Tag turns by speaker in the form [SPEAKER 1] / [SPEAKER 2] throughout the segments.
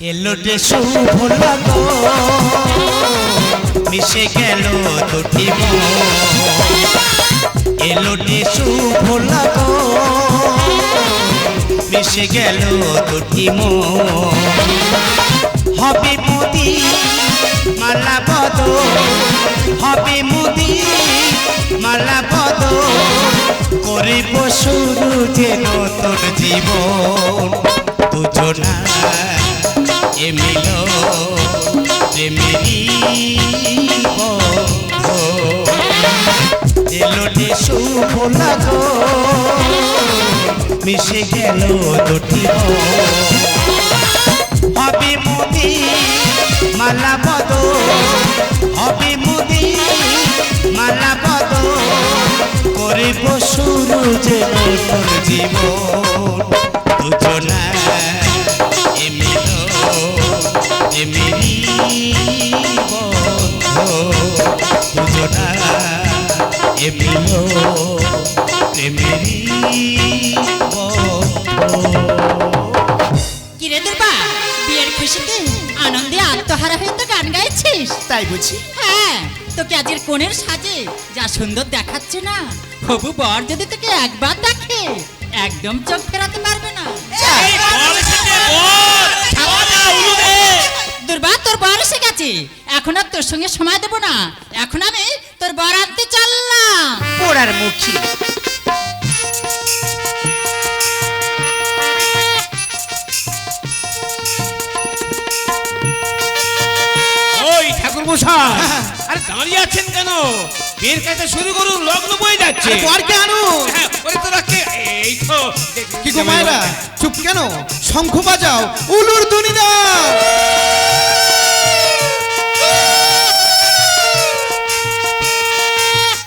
[SPEAKER 1] এলো যে শুভ লাগো মিশে গেল দুটি এলো যে শুভ লাগো মিশে গেল দুটি হবে মুদি মালা বদ হবে মুদি মালা বদ করিব শুরু যে নতুন জীবন দুজনা এ মিল প্রেমেরই বন্ধ এলো যে শুভ লাগো, মিশে গেল দুটি হবে মুদি মালা বদ হবে মুদি মালা বদ করিব জীবন, দুজনা এমিল বন্ধ দুজনা এমিল এমিলি
[SPEAKER 2] কিরে দুর্বা বিয়ের খুশিতে আনন্দে আত্মহারা হয়ে তো গান গাইছিস?
[SPEAKER 1] তাই বুঝি।
[SPEAKER 2] হ্যাঁ তোকে আজের কোণের সাজে যা সুন্দর দেখাচ্ছে না হবু বর যদি তোকে একবার দেখে একদম চোখ ফেরাতে পারবে না। দুর্বা তোর বর এসে গেছে। এখন আর তোর সঙ্গে সময় দেবো না। এখন আমি তোর বর আনতে চললাম।
[SPEAKER 1] পোড়ার মুখী
[SPEAKER 3] ওই ঠাকুর মশাই আরে দাঁড়িয়ে আছেন কেন? বিয়ের কাজটা শুরু করুন লগ্ন বয়ে যাচ্ছে।
[SPEAKER 4] আনো?
[SPEAKER 3] হ্যাঁ, ওরে তো রাখে। এই তো
[SPEAKER 4] কি গো মায়েরা চুপ কেন? শঙ্খ বাজাও উলুর দুনি দাও।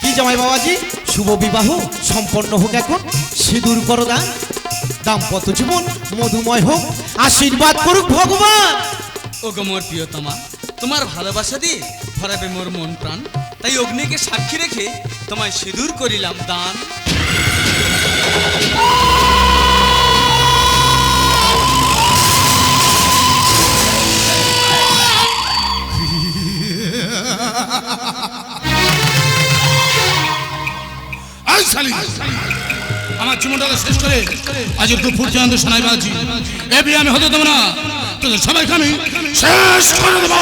[SPEAKER 4] কি জামাই বাবাজি শুভ বিবাহ সম্পন্ন হোক এখন সিঁদুর করো দান দাম্পত্য জীবন মধুময় হোক আশীর্বাদ করুক ভগবান।
[SPEAKER 5] ও গো মোর প্রিয়তমা তোমার ভালোবাসা দিয়ে ভরাবে মোর মন প্রাণ। তাই অগ্নিকে সাক্ষী রেখে তোমায় সিঁদুর করিলাম, দান।
[SPEAKER 6] আমার জীবনটাকে শেষ করে আজ দুপুর পর্যন্ত শোনাই বাজি। এ আমি হতে দেবো না। তোদের সবাইকে আমি শেষ করে দেবো।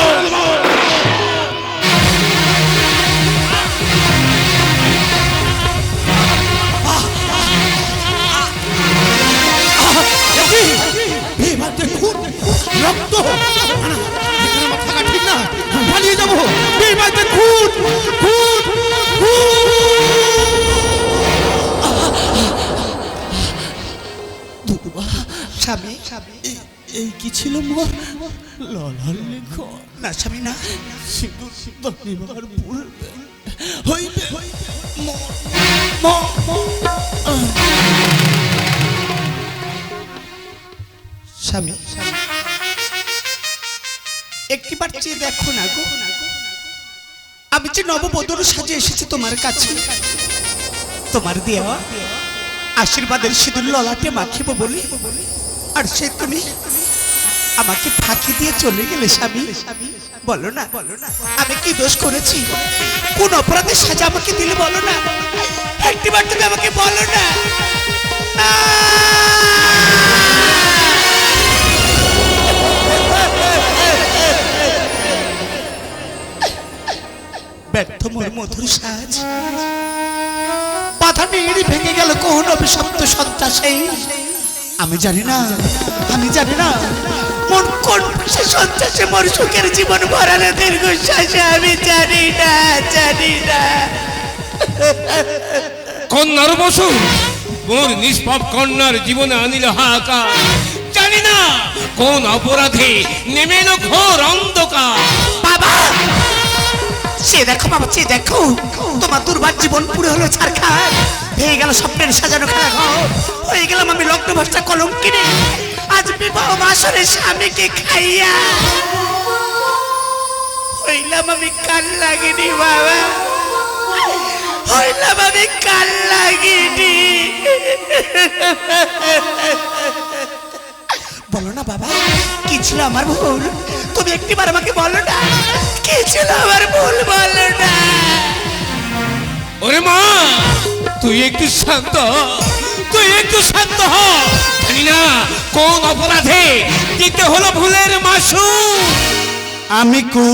[SPEAKER 1] স্বামী
[SPEAKER 4] এই কি ছিল মোর ললার লেখ
[SPEAKER 1] না স্বামী না
[SPEAKER 4] সিঁদুর দনিবার পূর্বে হইবে
[SPEAKER 1] স্বামী। একটিবার চেয়ে দেখো না গো। আমি যে নববধূর সাজে এসেছি তোমার কাছে। তোমার দেওয়া আশীর্বাদের সিঁদুর ললাটে মাখিব বলি। আর সে তুমি আমাকে ফাঁকি দিয়ে চলে গেলে স্বামী। বলো না বলো না আমি কি দোষ করেছি? কোন অপরাধের সাজা আমাকে দিলে বলো না? একটিবার তুমি আমাকে বলো না! ব্যর্থ মোর মধুর সাজ। পাথা মেয়েরই ভেঙে গেল কোন অভিশপ্ত সন্ত্রাসে আমি জানি না আমি জানি না মন কোন সে সন্ত্রাসে মোর সুখের জীবন ভরানো দীর্ঘশ্বাসে আমি জানি না জানি না।
[SPEAKER 3] কন্যার বসু মোর নিষ্পাপ কন্যার জীবনে আনিল হাহাকার। জানি না কোন অপরাধে নেমে ঘোর অন্ধকার।
[SPEAKER 1] বাবা! সে দেখো বাবা, সে দেখো। তোমার দুর্বার পুরো হলো হয়ে গেল সাজানো গেলাম আমি কলম কিনে। স্বামীকে খাইয়া। হইলাম আমি কাল বাবা। লাগিনি। বলো না বাবা, কি ছিল আমার ভুল? তুমি একটিবার আমাকে বলো না। ছিল আমার ভুল বলো না।
[SPEAKER 3] ওরে মা তুই একটু শান্ত তুই একটু শান্ত হ। জানি না কোন অপরাধে দিতে হলো ভুলের মাসু
[SPEAKER 1] আমি কু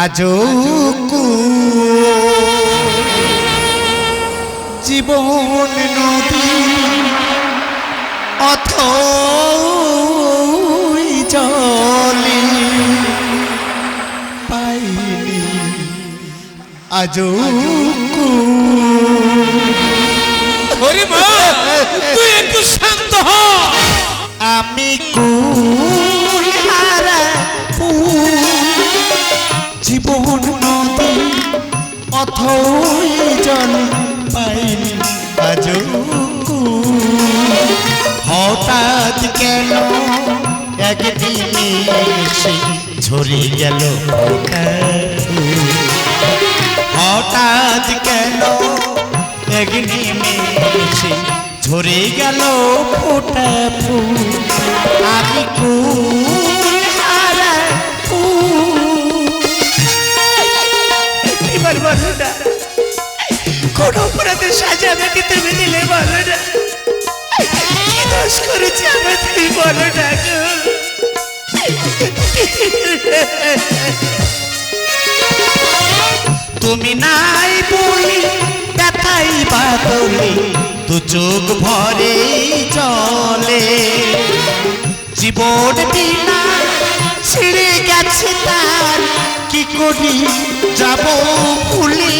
[SPEAKER 1] আজও জীবন নদী অথ জলে পাইনি। আজও কু
[SPEAKER 3] তুই একটু শান্ত হ।
[SPEAKER 1] আমি কুল অথই জল পাইনি আজ হঠাৎ কেন একদিনে এসে গেল হঠাৎ? কেন একদিনে এসে ঝরে গেল ফোটা ফুল? আমি কুল বলো না কোন অপরাধের সাজা আমাকে তুমি দিলে বলো কি দোষ করেছি আমার বলো না তুমি নাই বলি, ব্যথাই বাদলে, দু চোখ ভরে চলে। জীবন বিনা ছিঁড়ে গেছে তার। কি করি যাব ভুলি?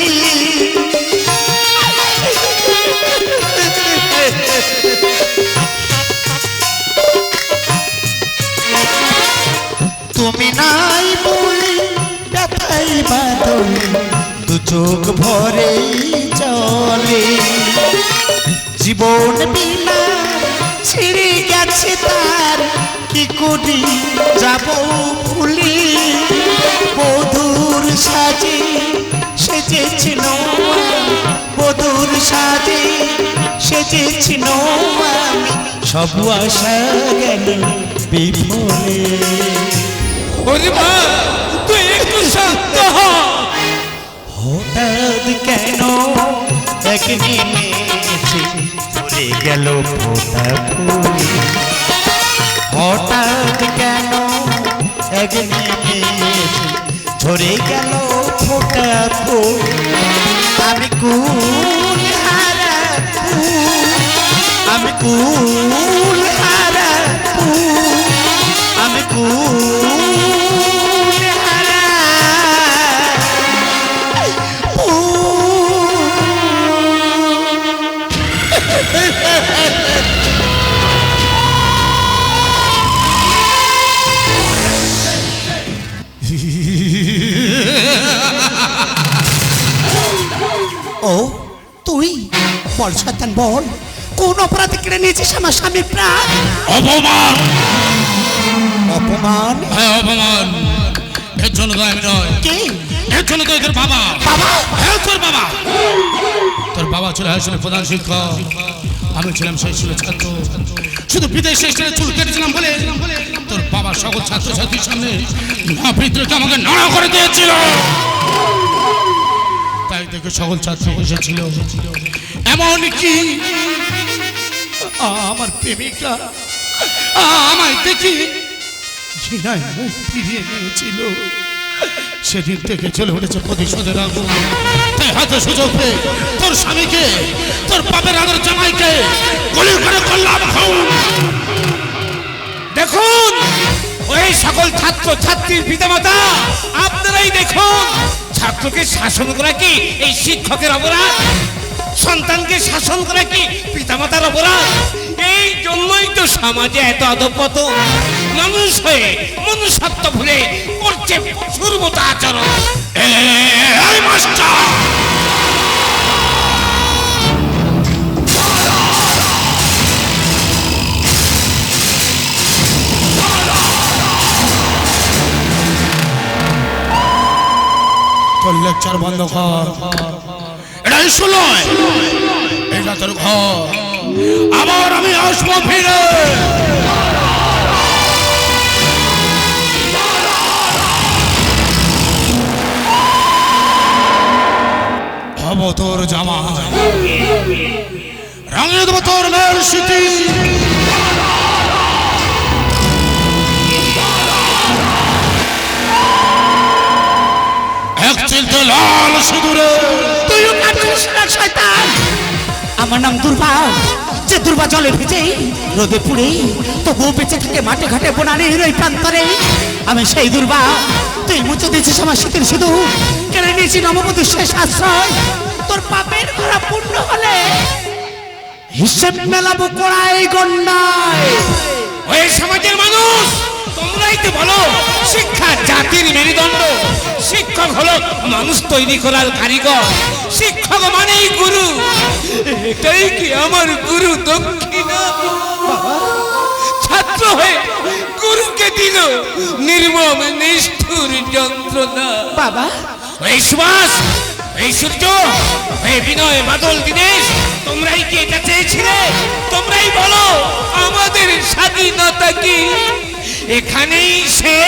[SPEAKER 1] তুমি নাই বলি ব্যথাই বাদলে, দু চোখ ভরে চলে জীবন বিনা ছিঁড়ে গেছে তার কি করি? যাব ভুলি বধুর সাজে সেজেছিল বধুর সাজে সেজেছিল আমি সব আশা গেল বিফলে
[SPEAKER 3] ওরে মা তুই একটু শান্ত হ।
[SPEAKER 1] হঠাৎ কেন এক নেমেছে পড়ে গেল ফোটা ফুল হঠাৎ কেন এক নেমেছে ঝরে গেল ফোটা ফুল। আমি কুল হারা আমি কুল আমি কুল বল শয়তান বল। কোন অপরাধে কেড়ে নিয়েছিস আমার স্বামীর প্রাণ?
[SPEAKER 6] অপমান।
[SPEAKER 1] অপমান?
[SPEAKER 6] হ্যাঁ অপমান। এর জন্য তো আমি নয়।
[SPEAKER 1] কে?
[SPEAKER 6] এর জন্য তো এদের বাবা।
[SPEAKER 1] বাবা?
[SPEAKER 6] হ্যাঁ তোর বাবা। তোর বাবা ছিল হাই প্রধান শিক্ষক। আমি ছিলাম সেই স্কুলের ছাত্র। শুধু বিদেশে স্কুলে চুল কেটেছিলাম বলে তোর বাবা সকল ছাত্রছাত্রীর সামনে না পিতৃকে আমাকে নাড়া করে দিয়েছিল। তাই দেখে সকল ছাত্র বসেছিল এমন কি? আমার প্রেমিকা, আমায় দেখি ঘৃণায় মুখ ফিরিয়ে নিয়েছিল। সেদিন থেকে চলে উঠেছে প্রতিশোধের আগুন। তাই হাতে সুযোগ পেয়ে তোর স্বামীকে, তোর বাপের আগের জামাইকে গুলি করে করলাম
[SPEAKER 3] দেখুন, ওই সকল ছাত্র, ছাত্রীর পিতামাতা, আপনারাই দেখুন, ছাত্রকে শাসন করা কি এই শিক্ষকের অপরাধ? সন্তানকে শাসন করা কি পিতামাতার অপরাধ? এই জন্যই তো সমাজে এত অধপতন
[SPEAKER 7] মানুষ হয়ে মনুষ্যত্ব ভুলে করছে পশুর মতো আচরণ।
[SPEAKER 6] তোর লেকচার বন্ধ কর। ঘর। আবার আমি আসব ফিরে। হব তোর জামা। রাঙিয়ে দেবো তোর মেয়ের স্মৃতি। এক লাল সিঁদুরে।
[SPEAKER 1] আমার নাম দুর্বা। যে দুর্বা জলে ভিজে, রোদে পুড়ে, তবুও বেঁচে থাকে মাঠে ঘাটে বোনারের ওই প্রান্তরে। আমি সেই দুর্বা। তুই মুছে দিয়েছিস আমার শীতের শুধু কেড়ে নিয়েছি নববধূ শেষ আশ্রয়। তোর পাপের ঘোরা পূর্ণ হলে। হিসেব মেলাবো কড়াই গন্ডায়।
[SPEAKER 7] ওই সমাজের মানুষ! তোমরাই তো বলো শিক্ষা জাতির মেরুদণ্ড। শিক্ষক হলো মানুষ তৈরি করার কারিগর। শিক্ষক মানেই গুরু। এটাই কি আমার গুরু দক্ষিণা? ছাত্র হয়ে গুরুকে দিল নির্মম নিষ্ঠুর যন্ত্রণা।
[SPEAKER 1] বাবা।
[SPEAKER 7] এই সুভাষ এই সূর্য এই বিনয় বাদল দিনেশ তোমরাই কি এটা চেয়েছিলে? তোমরাই বলো আমাদের স্বাধীনতা কি? এখানেই সে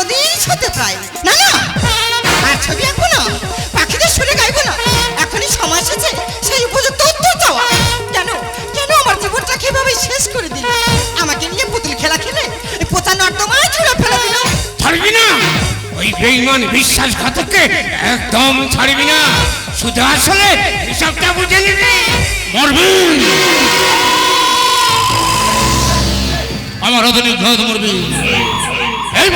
[SPEAKER 3] নদী ছুতে প্রায়। না না, আর ছবি আঁকবো না, পাখিদের সুরে গাইবো না। এখনই সময় এসেছে সেই উপযুক্ত উত্তর দেওয়া কেন কেন আমার জীবনটা কীভাবে শেষ করে দিল? আমাকে নিয়ে পুতুল খেলা খেলে পোতা নর্দমায় ছুড়ে ফেলে দিল।
[SPEAKER 7] ছাড়বি না? ওই বেইমান বিশ্বাসঘাতককে একদম ছাড়বি না। শুধু আসলে হিসাবটা বুঝে নিবি।
[SPEAKER 6] মরবি। আমার আধুনিক ঘর মরবি। এই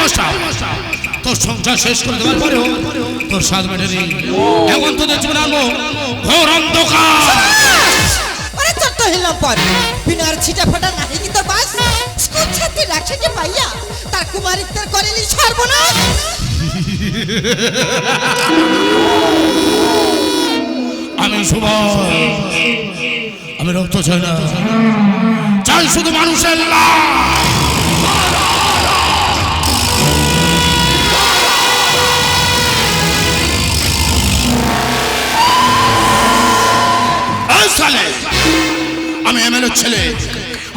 [SPEAKER 6] তোর সংসার শেষ করে দেওয়ার পরেও তোর স্বাদ মেটেনি এখন তোদের জীবনে আনব? ঘোর অন্ধকার।
[SPEAKER 3] ওরে চট্ট হইলাম পর। বিনার ছিটা ফাটা নাহি তো বাস। স্কুল ছাত্রী রাখছে যে পাইয়া তার কুমারিত্বের করেলি সর্বনাশ।
[SPEAKER 6] আমি রক্ত চাই না। চাই শুধু মানুষের লাশ। সালে। আমি এমএলএ ছেলে।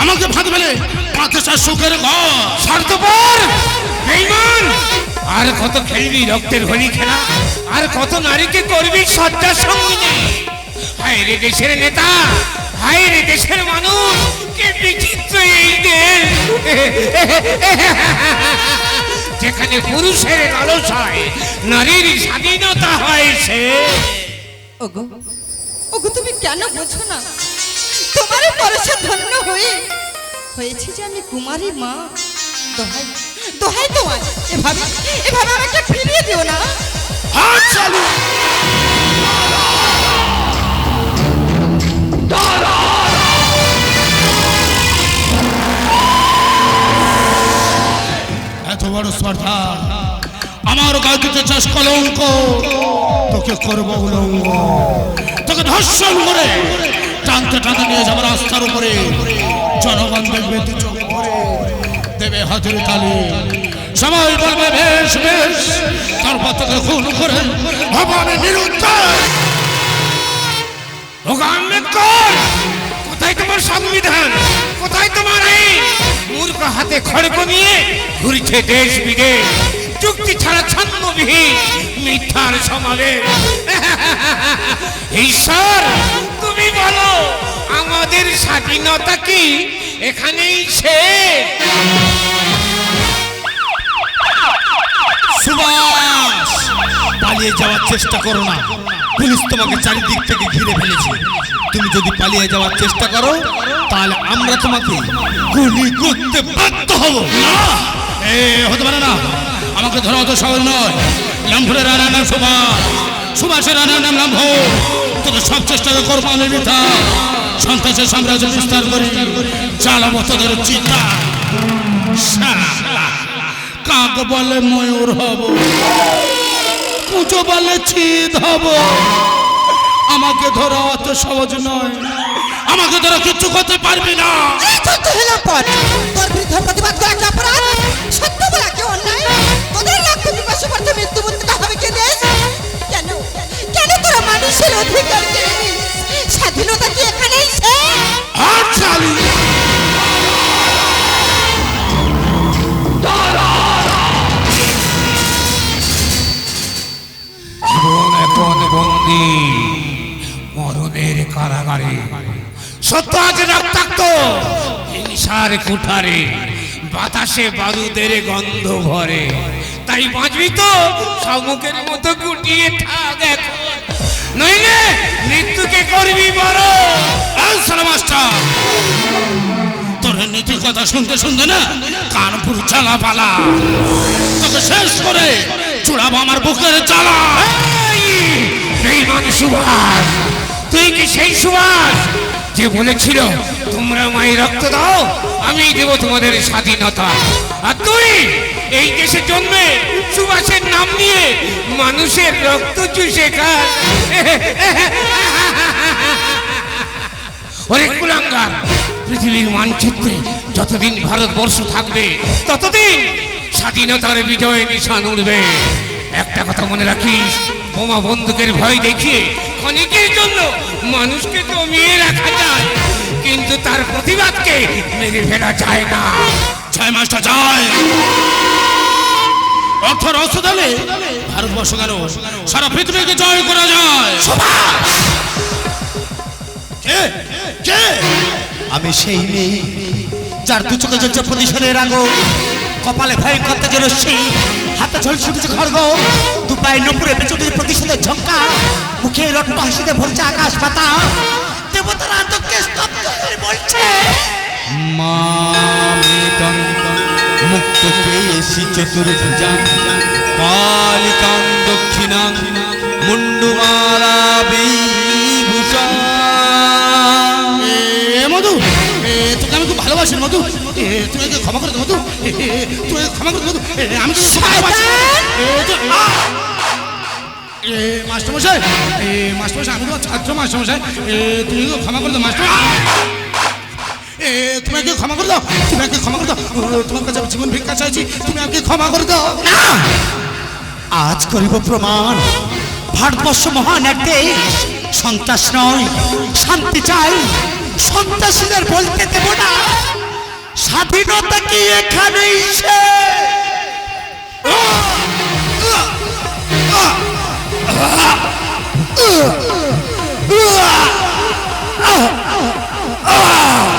[SPEAKER 6] আমাকে ফাঁদ ফেলে পাঁচে চার সুখের ঘর।
[SPEAKER 3] স্বার্থপর। আর কত খেলবি রক্তের হোলি খেলা? আর কত নারীকে করবি সজ্জার সঙ্গে হায় রে দেশের নেতা হায় রে দেশের মানুষ কে বিচিত্র এই দেশ? যেখানে পুরুষের লালস হয় নারীর স্বাধীনতা হয় সে।
[SPEAKER 7] ওগো, তুমি কেন বোঝো না? তোমার পরশে ধন্য হয়ে হয়েছে যে আমি কুমারী মা। দোহাই দোহাই তোমার এভাবে এভাবে আমাকে ফিরিয়ে দিও না।
[SPEAKER 6] এত বড় স্পর্ধা। আমার গায়ে চাষ কলঙ্ক। তোকে করব উলঙ্গ। তোকে ধর্ষণ করে। টানতে টানতে নিয়ে যাব রাস্তার উপরে। জনগণ দেখবে দেবে হাতের তালি। সবাই বলবে, বেশ বেশ। তারপর তোকে খুন করে আমি নিরুত্তর।
[SPEAKER 3] কোথায় তোমার সংবিধান? কোথায় তোমার আইন? মূর্খ হাতে খড়গ নিয়ে ঘুরছে দেশ বিদেশ। চুক্তি ছাড়া ছন্দবিহীন মিথ্যার সমাবেশ ঈশ্বর, তুমি বলো, আমাদের স্বাধীনতা কি? এখানেই শেষ।
[SPEAKER 4] সুভাষ, পালিয়ে যাওয়ার চেষ্টা করো না। পুলিশ তোমাকে চারিদিক থেকে ঘিরে ফেলেছে। তুমি যদি পালিয়ে যাওয়ার চেষ্টা করো, তাহলে আমরা তোমাকে গুলি করতে বাধ্য হব।
[SPEAKER 6] না, এ হতে পারে না। আমাকে ধরা অত সহজ নয়। লম্ফুরের রানার নাম সুভাষ। সুভাষের রানার নাম লম্ফ তোদের সব চেষ্টা করব আমি বৃথা। সন্ত্রাসের সাম্রাজ্য বিস্তার করি। চালাবো তোদের চিন্তা কাক বলে ময়ূর হব? কুচো বলে চিত হব? আমাকে ধরা অত সহজ নয়। আমাকে ধরা কিচ্ছু করতে পারবি না।
[SPEAKER 3] বন্দি মরণের কারাগারে। সত্য আজ রক্তাক্ত হিংসার কুঠারে বাতাসে বারুদের গন্ধ ভরে। তাই বাঁচবি তো শামুকের মতো গুটিয়ে থাক এখন। নইলে মৃত্যুকে করবি বড়।
[SPEAKER 6] মাস্টার। কথা শুনতে শুনতে না চালা পালা। শেষ করে আমার
[SPEAKER 3] সুভাষ তুই কি সেই সুভাষ যে বলেছিল তোমরা মাই রক্ত দাও, আমি দেব তোমাদের স্বাধীনতা। আর তুই এই দেশে জন্মে সুভাষের নাম নিয়ে মানুষের রক্ত চুষে খাস। অনেক কুলাঙ্গার, পৃথিবীর মানচিত্রে যতদিন ভারতবর্ষ থাকবে, ততদিন স্বাধীনতার বিজয় নিশান উঠবে একটা কথা মনে রাখিস, বোমা বন্দুকের ভয় দেখিয়ে ক্ষণিকের জন্য মানুষকে দমিয়ে রাখা যায় কিন্তু তার প্রতিবাদকে মেরে ফেলা যায় না।
[SPEAKER 6] দিলে ভারতবর্ষ গেল সারা পৃথিবীকে জয় করা যায়। কে? কে?
[SPEAKER 1] আমি সেই মেয়ে যার দু চোখে জ্বলছে প্রতিশোধের আঙো কপালে ভয়ঙ্কর তেজের রশ্মি হাতে ঝল ছুটেছে খড়গ পায়ে নপুরে বেঁচে উঠেছে প্রতিশোধের ঝঙ্কা। মুখে রক্ত হাসিতে ভরছে আকাশ পাতা। দেবতারা আতঙ্কে স্তব্ধ হয়ে বলছে
[SPEAKER 4] মুক্ত পেয়েছি চতুর্ভুজাং কালিকাং দক্ষিণাং মুন্ডুমালা বিভূষণ।
[SPEAKER 6] মধু তোকে আমি খুব ভালোবাসি মধু। এ তুই ক্ষমা করে মধু। তুই ক্ষমা করে মধু। আমি তোকে
[SPEAKER 1] আজ করিব প্রমাণ, ভারতবর্ষ মহান এক দেশ। সন্ত্রাস নয়, শান্তি চাই। সন্ত্রাসীদের বলতে দেব না। স্বাধীনতা কি এখানেই শেষ? 으아! 으아! 으아!